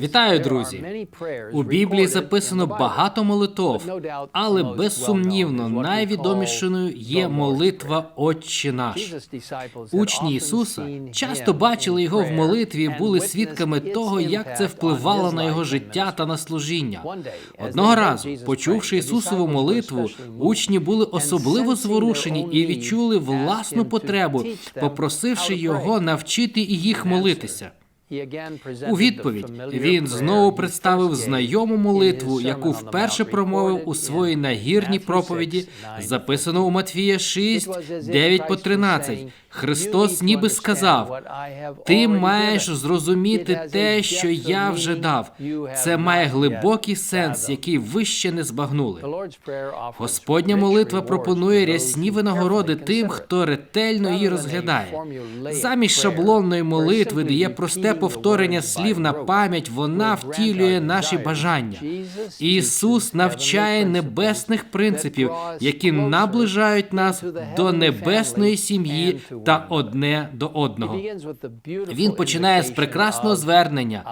Вітаю, друзі! У Біблії записано багато молитов, але безсумнівно найвідомішою є молитва Отче наш. Учні Ісуса часто бачили його в молитві, і були свідками того, як це впливало на його життя та на служіння. Одного разу, почувши Ісусову молитву, учні були особливо зворушені і відчули власну потребу, попросивши його навчити і їх молитися. У відповідь він знову представив знайому молитву, яку вперше промовив у своїй нагірній проповіді, записано у Матфія 6, 9 по 13. Христос ніби сказав: Ти маєш зрозуміти те, що я вже дав. Це має глибокий сенс, який ви ще не збагнули. Господня молитва пропонує рясні винагороди тим, хто ретельно її розглядає. Замість шаблонної молитви, де є просте повторення слів на пам'ять, вона втілює наші бажання. Ісус навчає небесних принципів, які наближають нас до небесної сім'ї та одне до одного. Він починає з прекрасного звернення,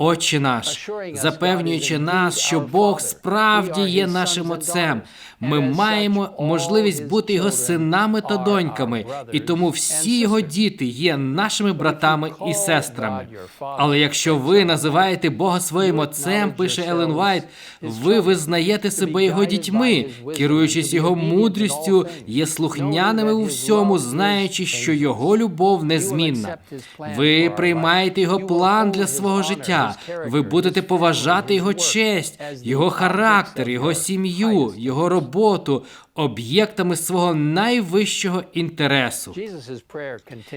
Отче наш, запевнюючи нас, що Бог справді є нашим отцем. Ми маємо можливість бути його синами та доньками, і тому всі його діти є нашими братами і сестрами. Але якщо ви називаєте Бога своїм отцем, пише Елен Вайт, ви визнаєте себе його дітьми, керуючись його мудрістю, є слухняними у всьому, знаючи, що його любов незмінна. Ви приймаєте його план для свого життя. Ви будете поважати його честь, його характер, його сім'ю, його роботу об'єктами свого найвищого інтересу.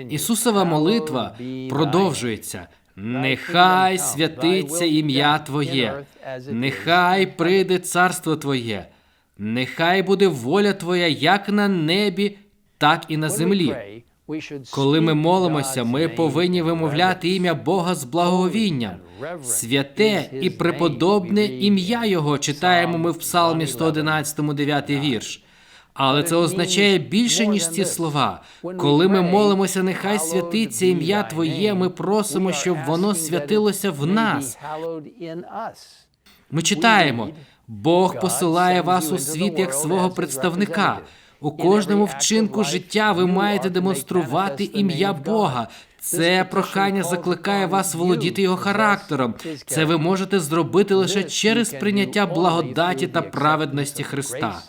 Ісусова молитва продовжується. Нехай святиться ім'я Твоє, нехай прийде царство Твоє, нехай буде воля Твоя як на небі, так і на землі. Коли ми молимося, ми повинні вимовляти ім'я Бога з благовінням. Святе і преподобне ім'я Його читаємо ми в Псалмі 111, 9 вірш. Але це означає більше, ніж ці слова. Коли ми молимося, нехай святиться ім'я Твоє, ми просимо, щоб воно святилося в нас. Ми читаємо: Бог посилає вас у світ як свого представника. У кожному вчинку життя ви маєте демонструвати ім'я Бога. Це прохання закликає вас володіти його характером. Це ви можете зробити лише через прийняття благодаті та праведності Христа.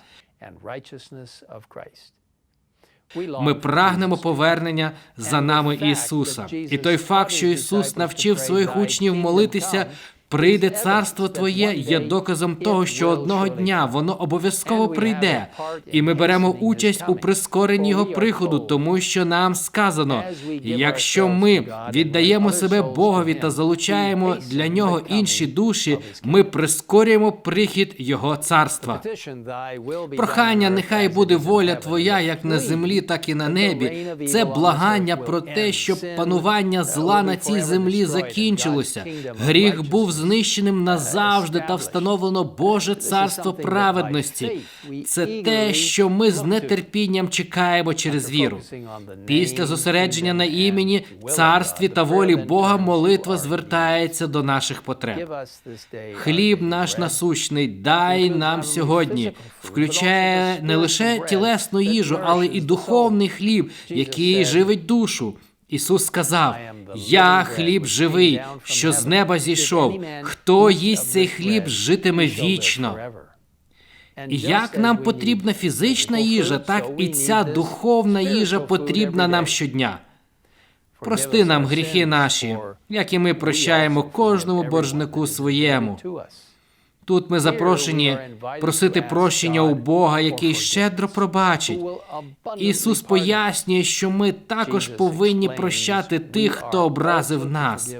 Ми прагнемо повернення за нами Ісуса, і той факт, що Ісус навчив своїх учнів молитися. Прийде царство Твоє є доказом того, що одного дня воно обов'язково прийде, і ми беремо участь у прискоренні його приходу, тому що нам сказано: якщо ми віддаємо себе Богові та залучаємо для нього інші душі, ми прискорюємо прихід Його царства. Прохання, нехай буде воля Твоя, як на землі, так і на небі. Це благання про те, щоб панування зла на цій землі закінчилося. Гріх був знищеним назавжди та встановлено Боже царство праведності. Це те, що ми з нетерпінням чекаємо через віру. Після зосередження на імені, царстві та волі Бога молитва звертається до наших потреб. Хліб наш насущний, дай нам сьогодні, включає не лише тілесну їжу, але і духовний хліб, який живить душу. Ісус сказав: Я хліб живий, що з неба зійшов. Хто їсть цей хліб, житиме вічно. І як нам потрібна фізична їжа, так і ця духовна їжа потрібна нам щодня. Прости нам гріхи наші, як і ми прощаємо кожному боржнику своєму. Тут ми запрошені просити прощення у Бога, який щедро пробачить. Ісус пояснює, що ми також повинні прощати тих, хто образив нас.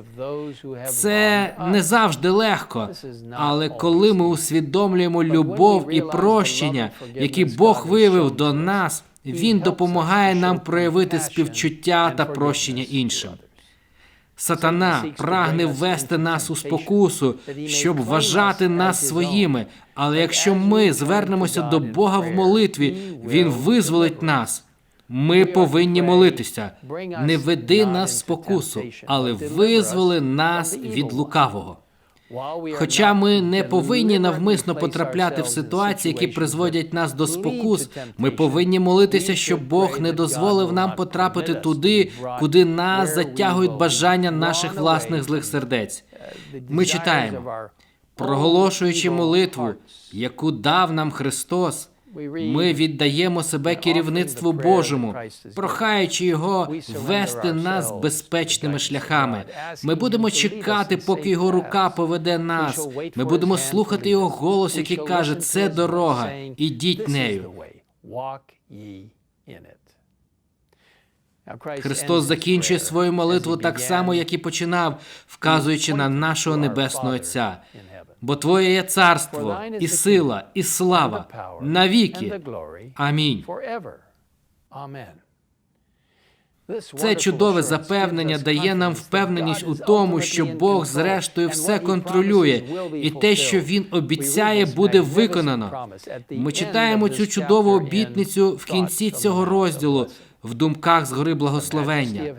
Це не завжди легко, але коли ми усвідомлюємо любов і прощення, які Бог виявив до нас, Він допомагає нам проявити співчуття та прощення іншим. Сатана прагне ввести нас у спокусу, щоб вважати нас своїми. Але якщо ми звернемося до Бога в молитві, Він визволить нас. Ми повинні молитися. Не веди нас в спокусу, але визволи нас від лукавого. Хоча ми не повинні навмисно потрапляти в ситуації, які призводять нас до спокус, ми повинні молитися, щоб Бог не дозволив нам потрапити туди, куди нас затягують бажання наших власних злих сердець. Ми читаємо, проголошуючи молитву, яку дав нам Христос. Ми віддаємо себе керівництву Божому, прохаючи його вести нас безпечними шляхами. Ми будемо чекати, поки його рука поведе нас. Ми будемо слухати його голос, який каже: це дорога, ідіть нею. Христос закінчує свою молитву так само, як і починав, вказуючи на нашого небесного Отця. Бо Твоє є царство, і сила, і слава навіки. Амінь. Це чудове запевнення дає нам впевненість у тому, що Бог, зрештою, все контролює, і те, що він обіцяє, буде виконано. Ми читаємо цю чудову обітницю в кінці цього розділу. В думках з гори благословення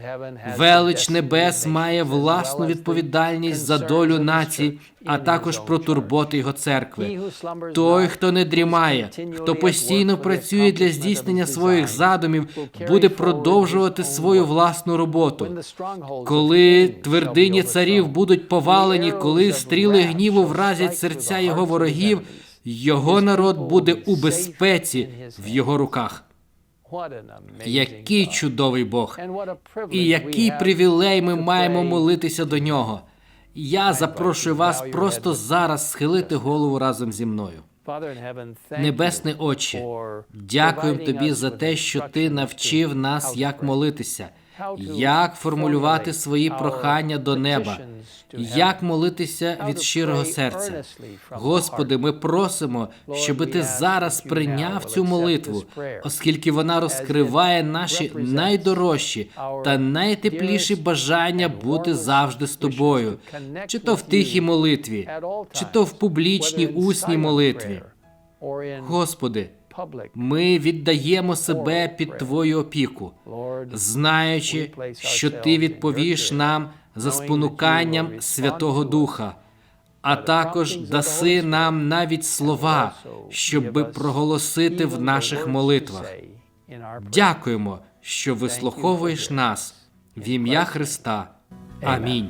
велич небес має власну відповідальність за долю націй, а також про турботи його церкви. Той, хто не дрімає, хто постійно працює для здійснення своїх задумів, буде продовжувати свою власну роботу. Коли твердині царів будуть повалені, коли стріли гніву вразять серця його ворогів, його народ буде у безпеці в його руках. Який чудовий Бог, і який привілей ми маємо молитися до нього. Я запрошую вас просто зараз схилити голову разом зі мною. Небесний Отче, дякуємо тобі за те, що ти навчив нас, як молитися, як формулювати свої прохання до неба, як молитися від щирого серця. Господи, ми просимо, щоби ти зараз прийняв цю молитву, оскільки вона розкриває наші найдорожчі та найтепліші бажання бути завжди з тобою, чи то в тихій молитві, чи то в публічній усній молитві. Господи, ми віддаємо себе під Твою опіку, знаючи, що Ти відповіш нам за спонуканням Святого Духа, а також даси нам навіть слова, щоби проголосити в наших молитвах. Дякуємо, що вислуховуєш нас в ім'я Христа. Амінь.